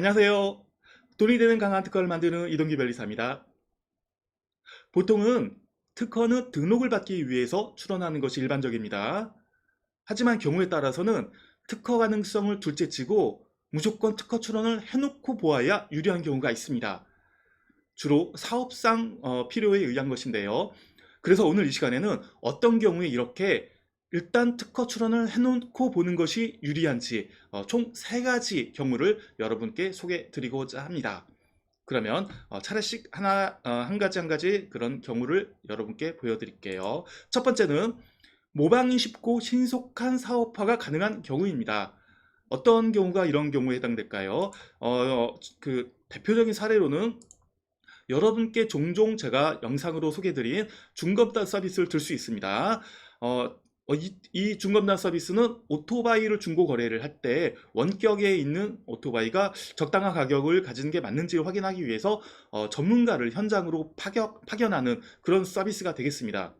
안녕하세요. 돈이 되는 강한 특허를 만드는 이동기 변리사입니다. 보통은 특허는 등록을 받기 위해서 출원하는 것이 일반적입니다. 하지만 경우에 따라서는 특허 가능성을 둘째치고 무조건 특허 출원을 해놓고 보아야 유리한 경우가 있습니다. 주로 사업상 어, 필요에 의한 것인데요. 그래서 오늘 이 시간에는 어떤 경우에 이렇게 일단 특허 출원을 해놓고 보는 것이 유리한지 어, 총세 가지 경우를 여러분께 소개해 드리고자 합니다. 그러면 어, 차례씩 하나 어, 한 가지 한 가지 그런 경우를 여러분께 보여드릴게요. 첫 번째는 모방이 쉽고 신속한 사업화가 가능한 경우입니다. 어떤 경우가 이런 경우에 해당될까요? 어, 그 대표적인 사례로는 여러분께 종종 제가 영상으로 소개드린 중검단 서비스를 들 수 있습니다. 어, 어, 이, 이 중검단 서비스는 오토바이를 중고 거래를 할 때 원격에 있는 오토바이가 적당한 가격을 가지는 게 맞는지 확인하기 위해서 어, 전문가를 현장으로 파격, 파견하는 그런 서비스가 되겠습니다.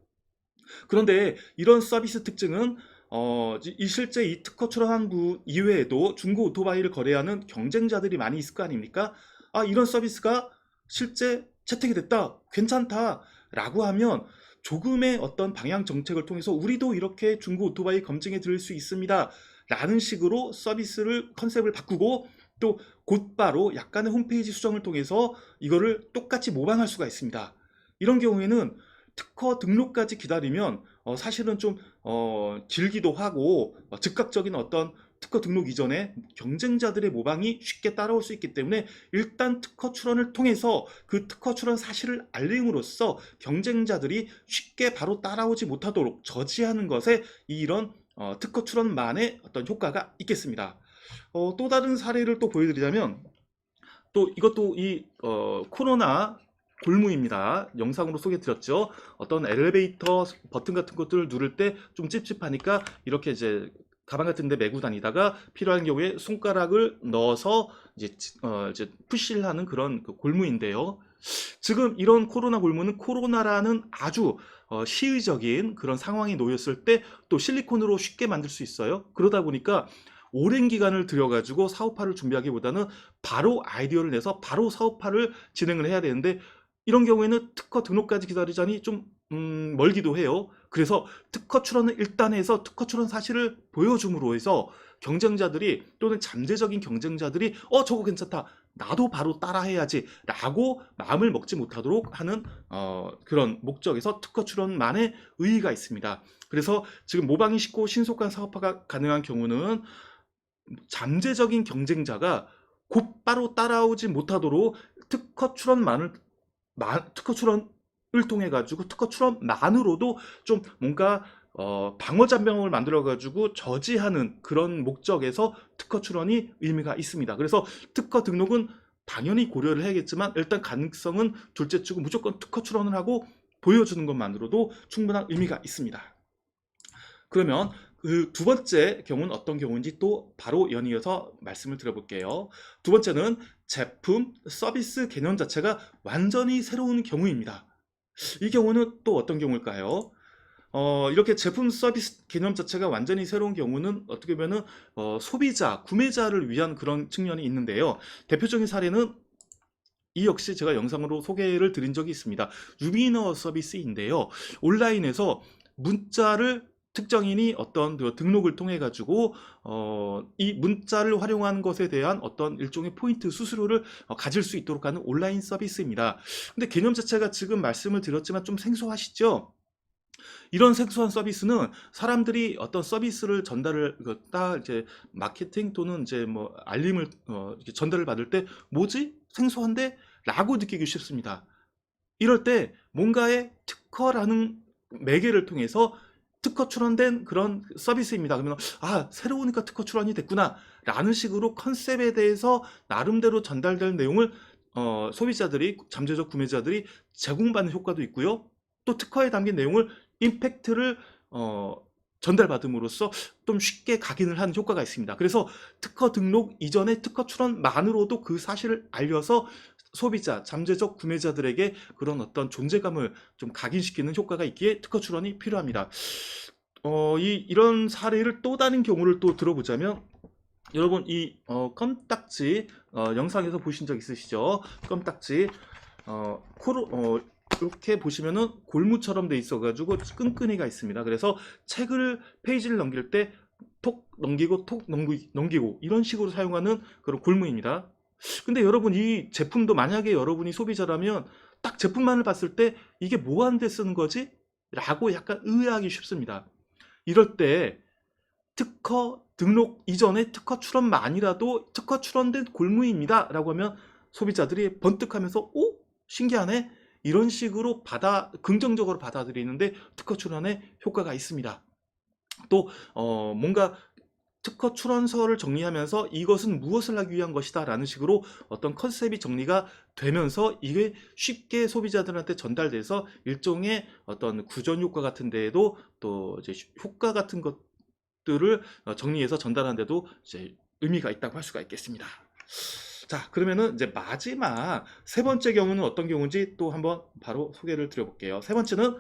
그런데 이런 서비스 특징은 어, 이 실제 이 특허 출원한 부 이외에도 중고 오토바이를 거래하는 경쟁자들이 많이 있을 거 아닙니까? 아, 이런 서비스가 실제 채택이 됐다, 괜찮다, 라고 하면 조금의 어떤 방향 정책을 통해서 우리도 이렇게 중고 오토바이 검증해 드릴 수 있습니다. 라는 식으로 서비스를 컨셉을 바꾸고 또 곧바로 약간의 홈페이지 수정을 통해서 이거를 똑같이 모방할 수가 있습니다. 이런 경우에는 특허 등록까지 기다리면 어, 사실은 좀 어, 길기도 하고 어, 즉각적인 어떤 특허 등록 이전에 경쟁자들의 모방이 쉽게 따라올 수 있기 때문에 일단 특허 출원을 통해서 그 특허 출원 사실을 알림으로써 경쟁자들이 쉽게 바로 따라오지 못하도록 저지하는 것에 이런 어, 특허 출원만의 어떤 효과가 있겠습니다. 어, 또 다른 사례를 또 보여드리자면 또 이것도 이 어, 코로나 골무입니다. 영상으로 소개드렸죠. 어떤 엘리베이터 버튼 같은 것들을 누를 때 좀 찝찝하니까 이렇게 이제 가방 같은 데 메고 다니다가 필요한 경우에 손가락을 넣어서 이제, 어, 이제 푸시를 하는 그런 그 골무인데요. 지금 이런 코로나 골무는 코로나라는 아주 어, 시의적인 그런 상황이 놓였을 때 또 실리콘으로 쉽게 만들 수 있어요. 그러다 보니까 오랜 기간을 들여가지고 사업화를 준비하기보다는 바로 아이디어를 내서 바로 사업화를 진행을 해야 되는데 이런 경우에는 특허 등록까지 기다리자니 좀 음, 멀기도 해요. 그래서 특허 출원을 일단 해서 특허 출원 사실을 보여줌으로 해서 경쟁자들이 또는 잠재적인 경쟁자들이 어 저거 괜찮다 나도 바로 따라해야지 라고 마음을 먹지 못하도록 하는 어, 그런 목적에서 특허 출원만의 의의가 있습니다. 그래서 지금 모방이 쉽고 신속한 사업화가 가능한 경우는 잠재적인 경쟁자가 곧바로 따라오지 못하도록 특허 출원만을 특허 출원을 통해 가지고 특허 출원만으로도 좀 뭔가 어, 방어 잔병을 만들어 가지고 저지하는 그런 목적에서 특허 출원이 의미가 있습니다. 그래서 특허 등록은 당연히 고려를 해야겠지만 일단 가능성은 둘째 치고 무조건 특허 출원을 하고 보여주는 것만으로도 충분한 의미가 있습니다. 그러면 그 두 번째 경우는 어떤 경우인지 또 바로 연이어서 말씀을 드려볼게요. 두 번째는 제품, 서비스 개념 자체가 완전히 새로운 경우입니다. 이 경우는 또 어떤 경우일까요? 어, 이렇게 제품 서비스 개념 자체가 완전히 새로운 경우는 어떻게 보면은 어, 소비자, 구매자를 위한 그런 측면이 있는데요. 대표적인 사례는 이 역시 제가 영상으로 소개를 드린 적이 있습니다. 유비너 서비스인데요. 온라인에서 문자를 특정인이 어떤 그 등록을 통해 가지고 어, 이 문자를 활용하는 것에 대한 어떤 일종의 포인트 수수료를 어, 가질 수 있도록 하는 온라인 서비스입니다. 근데 개념 자체가 지금 말씀을 드렸지만 좀 생소하시죠? 이런 생소한 서비스는 사람들이 어떤 서비스를 전달을 그딱 이제 마케팅 또는 이제 뭐 알림을 어, 전달을 받을 때 뭐지 생소한데 라고 느끼기 쉽습니다. 이럴 때 뭔가의 특허라는 매개를 통해서 특허 출원된 그런 서비스입니다. 그러면 아 새로우니까 특허 출원이 됐구나 라는 식으로 컨셉에 대해서 나름대로 전달될 내용을 어, 소비자들이 잠재적 구매자들이 제공받는 효과도 있고요. 또 특허에 담긴 내용을 임팩트를 어, 전달받음으로써 좀 쉽게 각인을 하는 효과가 있습니다. 그래서 특허 등록 이전에 특허 출원만으로도 그 사실을 알려서 소비자, 잠재적 구매자들에게 그런 어떤 존재감을 좀 각인시키는 효과가 있기에 특허 출원이 필요합니다. 어, 이, 이런 사례를 또 다른 경우를 또 들어보자면, 여러분 이 어, 껌딱지 어, 영상에서 보신 적 있으시죠? 껌딱지 어, 코로 어, 이렇게 보시면은 골무처럼 돼 있어가지고 끈끈이가 있습니다. 그래서 책을 페이지를 넘길 때 톡 넘기고 톡 넘기, 넘기고 이런 식으로 사용하는 그런 골무입니다. 근데 여러분 이 제품도 만약에 여러분이 소비자라면 딱 제품만을 봤을 때 이게 뭐 하는데 쓰는 거지? 라고 약간 의아하기 쉽습니다. 이럴 때 특허 등록 이전에 특허 출원만이라도 특허 출원된 골무입니다. 라고 하면 소비자들이 번뜩하면서 오? 신기하네? 이런 식으로 받아 긍정적으로 받아들이는데 특허 출원에 효과가 있습니다. 또 어, 뭔가 특허 출원서를 정리하면서 이것은 무엇을 하기 위한 것이다 라는 식으로 어떤 컨셉이 정리가 되면서 이게 쉽게 소비자들한테 전달돼서 일종의 어떤 구전 효과 같은 데에도 또 이제 효과 같은 것들을 어, 정리해서 전달하는 데도 이제 의미가 있다고 할 수가 있겠습니다. 자, 그러면은 이제 마지막 세 번째 경우는 어떤 경우인지 또 한번 바로 소개를 드려볼게요. 세 번째는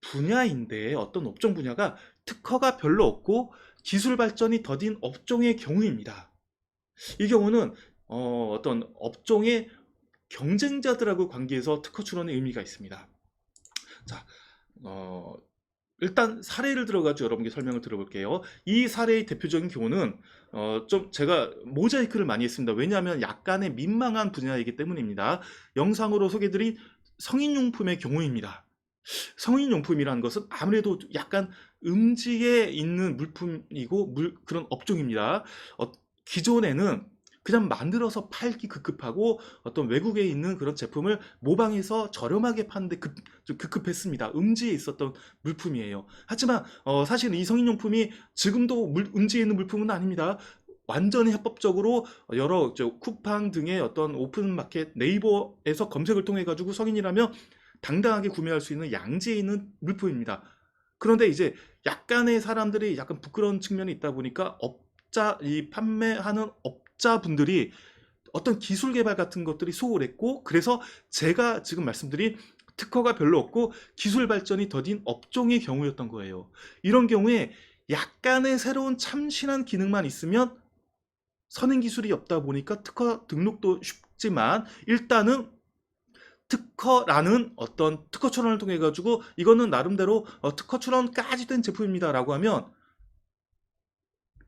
분야인데 어떤 업종 분야가 특허가 별로 없고 기술 발전이 더딘 업종의 경우입니다. 이 경우는 어, 떤 업종의 경쟁자들하고 관계해서 특허 출원의 의미가 있습니다. 자, 어, 일단 사례를 들어가지고 여러분께 설명을 들어볼게요. 이 사례의 대표적인 경우는 어, 좀 제가 모자이크를 많이 했습니다. 왜냐하면 약간의 민망한 분야이기 때문입니다. 영상으로 소개드린 성인용품의 경우입니다. 성인용품이라는 것은 아무래도 약간 음지에 있는 물품이고 물, 그런 업종입니다. 어, 기존에는 그냥 만들어서 팔기 급급하고 어떤 외국에 있는 그런 제품을 모방해서 저렴하게 파는데 급, 좀 급급했습니다. 음지에 있었던 물품이에요. 하지만 어, 사실 이 성인용품이 지금도 물, 음지에 있는 물품은 아닙니다. 완전히 합법적으로 여러 저 쿠팡 등의 어떤 오픈마켓 네이버에서 검색을 통해 가지고 성인이라면 당당하게 구매할 수 있는 양지에 있는 물품입니다. 그런데 이제 약간의 사람들이 약간 부끄러운 측면이 있다 보니까 업자 이 판매하는 업자분들이 어떤 기술 개발 같은 것들이 소홀했고 그래서 제가 지금 말씀드린 특허가 별로 없고 기술 발전이 더딘 업종의 경우였던 거예요. 이런 경우에 약간의 새로운 참신한 기능만 있으면 선행 기술이 없다 보니까 특허 등록도 쉽지만 일단은 특허라는 어떤 특허 출원을 통해 가지고 이거는 나름대로 어, 특허 출원까지 된 제품입니다라고 하면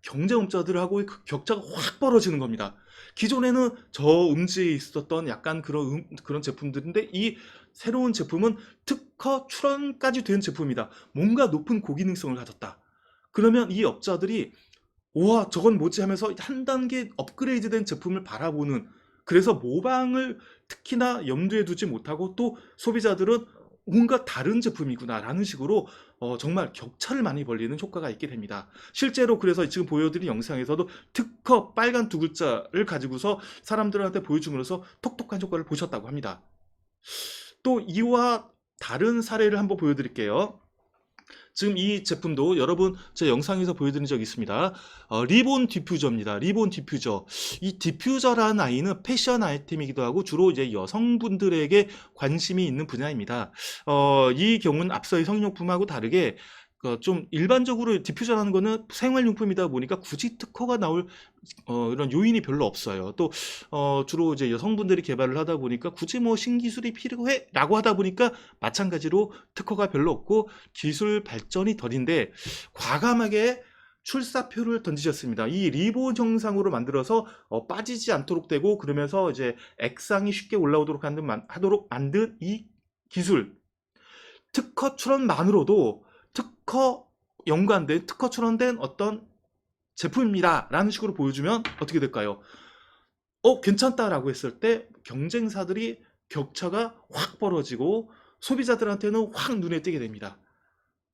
경쟁업자들하고의 그 격차가 확 벌어지는 겁니다. 기존에는 저 음지에 있었던 약간 그런 음, 그런 제품들인데 이 새로운 제품은 특허 출원까지 된 제품이다. 뭔가 높은 고기능성을 가졌다. 그러면 이 업자들이 와 저건 뭐지 하면서 한 단계 업그레이드된 제품을 바라보는 그래서 모방을 특히나 염두에 두지 못하고 또 소비자들은 뭔가 다른 제품이구나라는 식으로 어, 정말 격차를 많이 벌리는 효과가 있게 됩니다. 실제로 그래서 지금 보여드린 영상에서도 특허 빨간 두 글자를 가지고서 사람들한테 보여줌으로써 톡톡한 효과를 보셨다고 합니다. 또 이와 다른 사례를 한번 보여드릴게요. 지금 이 제품도 여러분 제 영상에서 보여드린 적이 있습니다. 어, 리본 디퓨저입니다. 리본 디퓨저. 이 디퓨저라는 아이는 패션 아이템이기도 하고 주로 이제 여성분들에게 관심이 있는 분야입니다. 어, 이 경우는 앞서의 성용품하고 다르게 어, 좀 일반적으로 디퓨저라는 거는 생활용품이다 보니까 굳이 특허가 나올 어, 이런 요인이 별로 없어요. 또 어, 주로 이제 여성분들이 개발을 하다 보니까 굳이 뭐 신기술이 필요해라고 하다 보니까 마찬가지로 특허가 별로 없고 기술 발전이 덜인데 과감하게 출사표를 던지셨습니다. 이 리본 형상으로 만들어서 어, 빠지지 않도록 되고 그러면서 이제 액상이 쉽게 올라오도록 하는, 만- 하도록 만든 이 기술 특허 출원만으로도 특허 연관된 특허 출원된 어떤 제품입니다 라는 식으로 보여주면 어떻게 될까요? 어 괜찮다라고 했을 때 경쟁사들이 격차가 확 벌어지고 소비자들한테는 확 눈에 띄게 됩니다.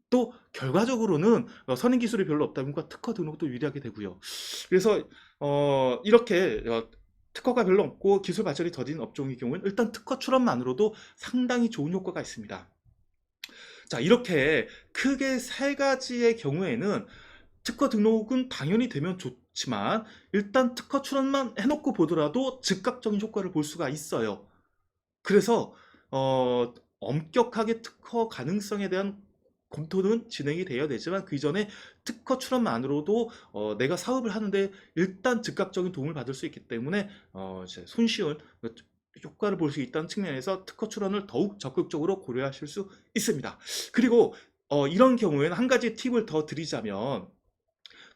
또 결과적으로는 어, 선행 기술이 별로 없다 보니까 특허 등록도 유리하게 되고요. 그래서 어, 이렇게 어, 특허가 별로 없고 기술 발전이 더딘 업종의 경우는 일단 특허 출원만으로도 상당히 좋은 효과가 있습니다. 자, 이렇게 크게 세 가지의 경우에는 특허 등록은 당연히 되면 좋지만 일단 특허 출원만 해놓고 보더라도 즉각적인 효과를 볼 수가 있어요. 그래서 어, 엄격하게 특허 가능성에 대한 검토는 진행이 되어야 되지만 그 이전에 특허 출원만으로도 어, 내가 사업을 하는데 일단 즉각적인 도움을 받을 수 있기 때문에 어, 손쉬운 효과를 볼 수 있다는 측면에서 특허 출원을 더욱 적극적으로 고려하실 수 있습니다. 그리고 어, 이런 경우에는 한 가지 팁을 더 드리자면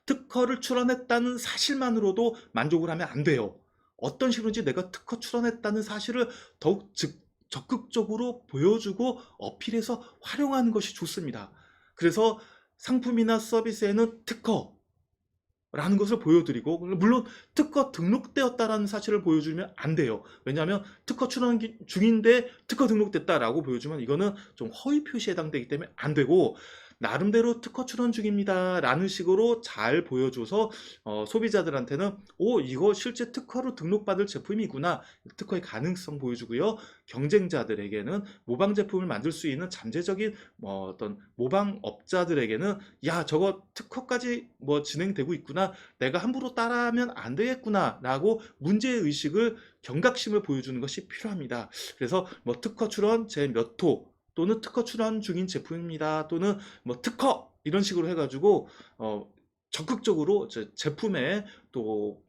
특허를 출원했다는 사실만으로도 만족을 하면 안 돼요. 어떤 식으로인지 내가 특허 출원했다는 사실을 더욱 즉, 적극적으로 보여주고 어필해서 활용하는 것이 좋습니다. 그래서 상품이나 서비스에는 특허 라는 것을 보여드리고 물론 특허 등록되었다라는 사실을 보여주면 안 돼요. 왜냐하면 특허 출원 기- 중인데 특허 등록됐다라고 보여주면 이거는 좀 허위 표시에 해당되기 때문에 안 되고 나름대로 특허 출원 중입니다. 라는 식으로 잘 보여줘서 어, 소비자들한테는 오 이거 실제 특허로 등록받을 제품이구나 특허의 가능성 보여주고요. 경쟁자들에게는 모방 제품을 만들 수 있는 잠재적인 뭐 어떤 모방 업자들에게는 야 저거 특허까지 뭐 진행되고 있구나 내가 함부로 따라하면 안 되겠구나 라고 문제 의식을 경각심을 보여주는 것이 필요합니다. 그래서 뭐 특허 출원 제 몇 호 또는 특허 출원 중인 제품입니다. 또는 뭐 특허 이런 식으로 해가지고 어, 적극적으로 제- 제품의 또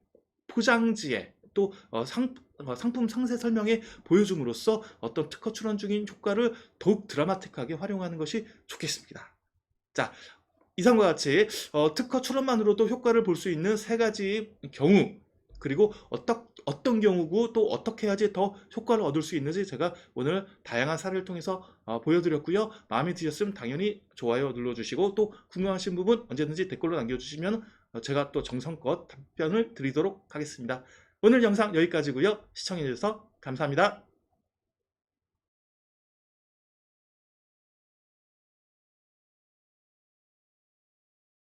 포장지에 또 어, 상, 어, 상품 상세 설명에 보여줌으로써 어떤 특허 출원 중인 효과를 더욱 드라마틱하게 활용하는 것이 좋겠습니다. 자, 이상과 같이 어, 특허 출원만으로도 효과를 볼 수 있는 세 가지 경우 그리고 어떤 어떤 경우고 또 어떻게 해야지 더 효과를 얻을 수 있는지 제가 오늘 다양한 사례를 통해서 어, 보여드렸고요. 마음에 드셨으면 당연히 좋아요 눌러주시고 또 궁금하신 부분 언제든지 댓글로 남겨주시면 어, 제가 또 정성껏 답변을 드리도록 하겠습니다. 오늘 영상 여기까지고요. 시청해주셔서 감사합니다.